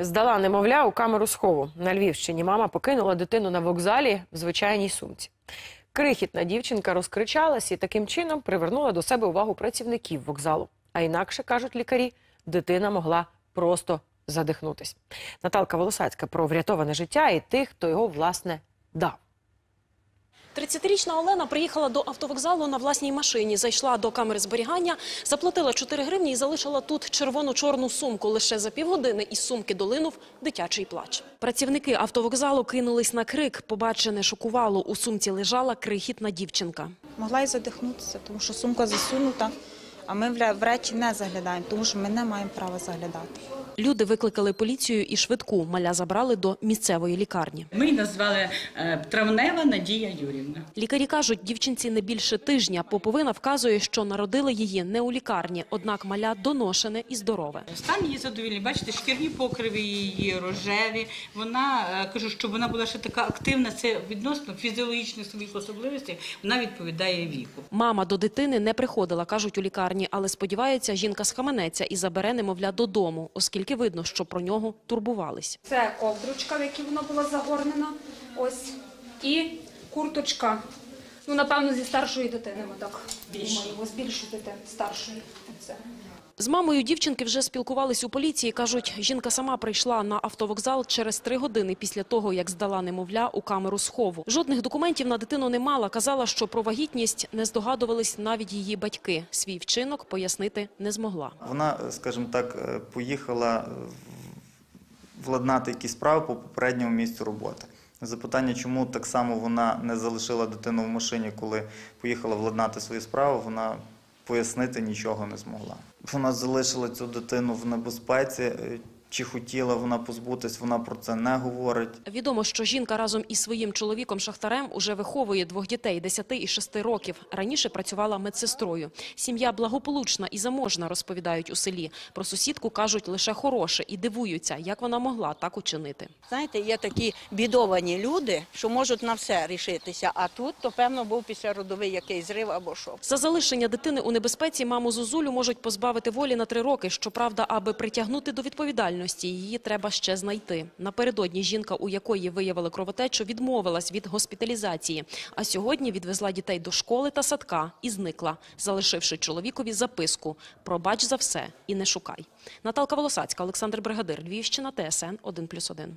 Здала немовля у камеру схову. На Львівщині мама покинула дитину на вокзалі в звичайній сумці. Крихітна дівчинка розкричалась і таким чином привернула до себе увагу працівників вокзалу. А інакше, кажуть лікарі, дитина могла просто задихнутись. Наталка Волосацька про врятоване життя і тих, хто його власне дав. 30-річна Олена приїхала до автовокзалу на власній машині, зайшла до камери зберігання, заплатила 4 гривні і залишила тут червону-чорну сумку. Лише за півгодини із сумки долинув дитячий плач. Працівники автовокзалу кинулись на крик. Побачене шокувало. У сумці лежала крихітна дівчинка. Могла і задихнутися, тому що сумка засунута, а ми в речі не заглядаємо, тому що ми не маємо права заглядати. Люди викликали поліцію і швидку. Маля забрали до місцевої лікарні. Ми її назвали е, Травнева Надія Юрівна. Лікарі кажуть, дівчинці не більше тижня. Поповина вказує, що народили її не у лікарні, однак маля доношене і здорове. Стан її задовільний. Бачите, шкірні покриви її рожеві. Вона е, кажу, що вона була ще така активна. Це відносно фізіологічних своїх особливостей. Вона відповідає віку. Мама до дитини не приходила, кажуть у лікарні, але сподівається, жінка схаменеться і забере немовля додому, оскільки видно, що про нього турбувались. Це ковдручка, в якій вона була загорнена. Ось. І курточка. Ну, напевно, зі старшої дитини ми так думаємо. З більшої дитини, старшої. З мамою дівчинки вже спілкувались у поліції. Кажуть, жінка сама прийшла на автовокзал через три години після того, як здала немовля у камеру схову. Жодних документів на дитину не мала. Казала, що про вагітність не здогадувались навіть її батьки. Свій вчинок пояснити не змогла. Вона, скажімо так, е, поїхала владнати якісь справи по попередньому місцю роботи. Запитання, чому так само вона не залишила дитину в машині, коли поїхала владнати свої справи, вона пояснити нічого не змогла. Вона залишила цю дитину в небезпеці. Чи хотіла вона позбутись, вона про це не говорить. Відомо, що жінка разом із своїм чоловіком Шахтарем уже виховує двох дітей 10 і 6 років. Раніше працювала медсестрою. Сім'я благополучна і заможна, розповідають у селі. Про сусідку кажуть лише хороше і дивуються, як вона могла так учинити. Знаєте, є такі бідовані люди, що можуть на все рішитися. А тут, то певно, був післяродовий якийсь зрив або що. За залишення дитини у небезпеці маму Зозулю можуть позбавити волі на три роки. Щоправда, аби притягнути до відповідальності, її треба ще знайти. Напередодні жінка, у якої виявили кровотечу, відмовилась від госпіталізації. А сьогодні відвезла дітей до школи та садка і зникла, залишивши чоловікові записку «Пробач за все і не шукай». Наталка Волосацька, Олександр Бригадир, Львівщина, ТСН 1+,1.